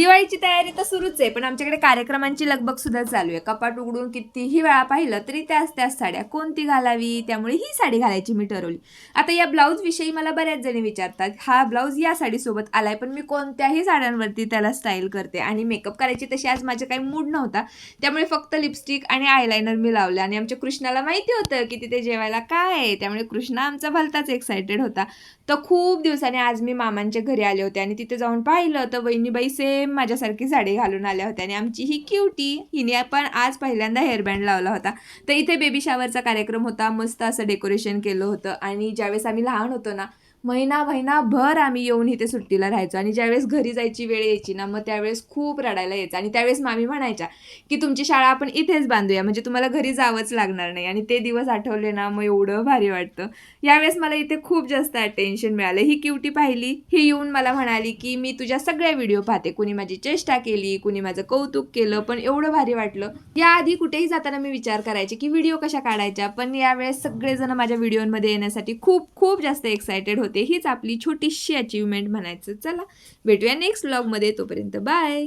दिवाळीची तयारी तर सुरूच आहे पण आमच्याकडे कार्यक्रमांची लगबग सुद्धा चालू आहे. कपाट उघडून कितीही वेळा पाहिलं तरी त्याच त्याच साड्या कोणती घालावी? त्यामुळे ही साडी घालायची मी ठरवली. आता या ब्लाऊज विषयी मला बऱ्याच जणी विचारतात हा ब्लाऊज या साडीसोबत आलाय पण मी कोणत्याही साड्यांवरती त्याला स्टाईल करते. आणि मेकअप करायची तशी आज माझा काही मूड नव्हता त्यामुळे फक्त लिपस्टिक आणि आयलायनर मी लावले. आणि आमच्या कृष्णाला माहिती होतं की तिथे जेवायला काय आहे त्यामुळे कृष्णा आमचा भलताच एक्सायटेड होता. तर खूप दिवसाने आज मी मामांच्या घरी आले होते आणि तिथे जाऊन पाहिलं तर वहिनीबाई सेम माझ्यासारखी साडी घालून आल्या होत्या आणि आमची ही क्युटी हिने पण आज पहिल्यांदा हेअरबँड लावला होता. तर इथे बेबी शावरचा कार्यक्रम होता मस्त असं डेकोरेशन केलं होतं आणि ज्यावेळेस आम्ही लहान होतो ना महिना महिनाभर आम्ही येऊन इथे सुट्टीला राहायचो. आणि ज्यावेळेस घरी जायची वेळ यायची ना मग त्यावेळेस खूप रडायला यायचं. आणि त्यावेळेस मामी म्हणायच्या की तुमची शाळा आपण इथेच बांधूया. म्हणजे तुम्हाला घरी जावंच लागणार नाही. आणि ते दिवस आठवले ना मग एवढं भारी वाटतं. यावेळेस मला इथे खूप जास्त अटेन्शन मिळालं. ही क्युटी पाहिली ही येऊन मला म्हणाली की मी तुझ्या सगळ्या व्हिडिओ पाहते. कुणी माझी चेष्टा केली कुणी माझं कौतुक केलं पण एवढं भारी वाटलं. याआधी कुठेही जाताना मी विचार करायचे की व्हिडिओ कशा काढायच्या? पण यावेळेस सगळेजण माझ्या व्हिडिओमध्ये येण्यासाठी खूप खूप जास्त एक्सायटेड होते. हीच आपली छोटीशी अचिव्हमेंट म्हणायचं. चला भेटूया नेक्स्ट ब्लॉगमध्ये तोपर्यंत बाय